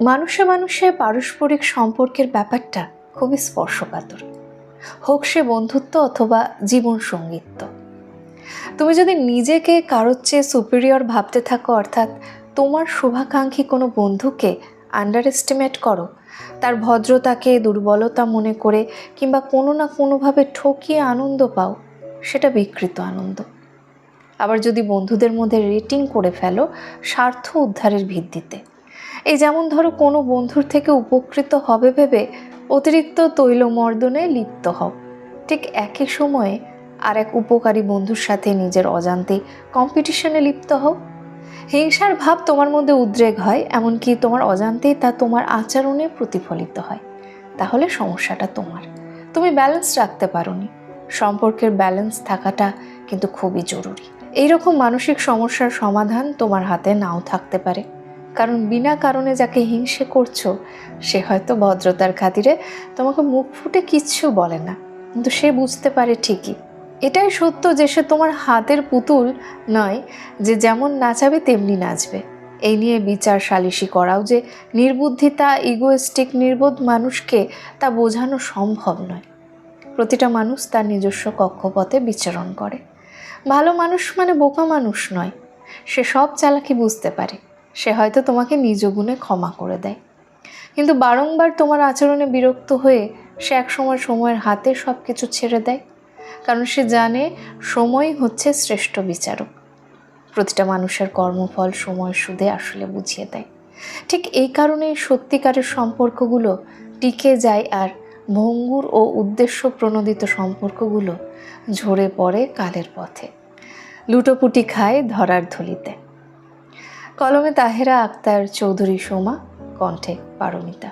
মানুষে মানুষে পারস্পরিক সম্পর্কের ব্যাপারটা খুবই স্পর্শকাতর। হোক সে বন্ধুত্ব অথবা জীবন সঙ্গীত্ব। তুমি যদি নিজেকে কারোর চেয়ে সুপিরিয়র ভাবতে থাকো, অর্থাৎ তোমার শুভাকাঙ্ক্ষী কোনো বন্ধুকে আন্ডার এস্টিমেট করো, তার ভদ্রতাকে, দুর্বলতা মনে করে কিংবা কোনো না কোনোভাবে ঠকিয়ে আনন্দ পাও, সেটা বিকৃত আনন্দ। আবার যদি বন্ধুদের মধ্যে রেটিং করে ফেলো, স্বার্থ উদ্ধারের ভিত্তিতে। এই যেমন ধরো কোনো বন্ধুর থেকে উপকৃত হবে ভেবে অতিরিক্ত তৈলমর্দনে লিপ্ত হও। ঠিক একই সময়ে আর এক উপকারী বন্ধুর সাথে নিজের অজান্তে কম্পিটিশনে লিপ্ত হও। হিংসার ভাব তোমার মধ্যে উদ্রেক হয়, এমনকি তোমার অজান্তেই তা তোমার আচরণে প্রতিফলিত হয়। তাহলে সমস্যাটা তোমার। তুমি ব্যালেন্স রাখতে পারোনি। সম্পর্কের ব্যালেন্স থাকাটা কিন্তু খুবই জরুরি। এইরকম মানসিক সমস্যার সমাধান তোমার হাতে নাও থাকতে পারে। কারণ বিনা কারণে যাকে হিংসে করছ, সে হয়তো ভদ্রতার খাতিরে তোমাকে মুখ ফুটে কিচ্ছু বলে না। কিন্তু সে বুঝতে পারে ঠিকই। এটাই সত্য যে সে তোমার হাতের পুতুল নয়, যে যেমন নাচাবে তেমনি নাচবে। এই নিয়ে বিচার সালিশি করাও যে নির্বুদ্ধিতা ইগোয়েস্টিক নির্বোধ মানুষকে তা বোঝানো সম্ভব নয়। প্রতিটা মানুষ তার নিজস্ব কক্ষপথে বিচরণ করে। ভালো মানুষ মানে বোকা মানুষ নয়। সে সব চালাকি বুঝতে পারে। সে হয়তো তোমাকে নিজ গুণে ক্ষমা করে দেয়। কিন্তু বারংবার তোমার আচরণে বিরক্ত হয়ে সে একসময় সময়ের হাতে সব কিছু ছেড়ে দেয়, কারণ সে জানে সময় হচ্ছে শ্রেষ্ঠ বিচারক। প্রতিটা মানুষের কর্মফল সময় সুদে আসলে বুঝিয়ে দেয়। ঠিক এই কারণেই সত্যিকারের সম্পর্কগুলো টিকে যায় আর ভঙ্গুর ও উদ্দেশ্য প্রণোদিত সম্পর্কগুলো ঝরে পড়ে কালের পথে। লুটোপুটি খায় ধরার থলিতে কলমে তাহেরা আক্তার চৌধুরী সোমা কণ্ঠে পারমিতা।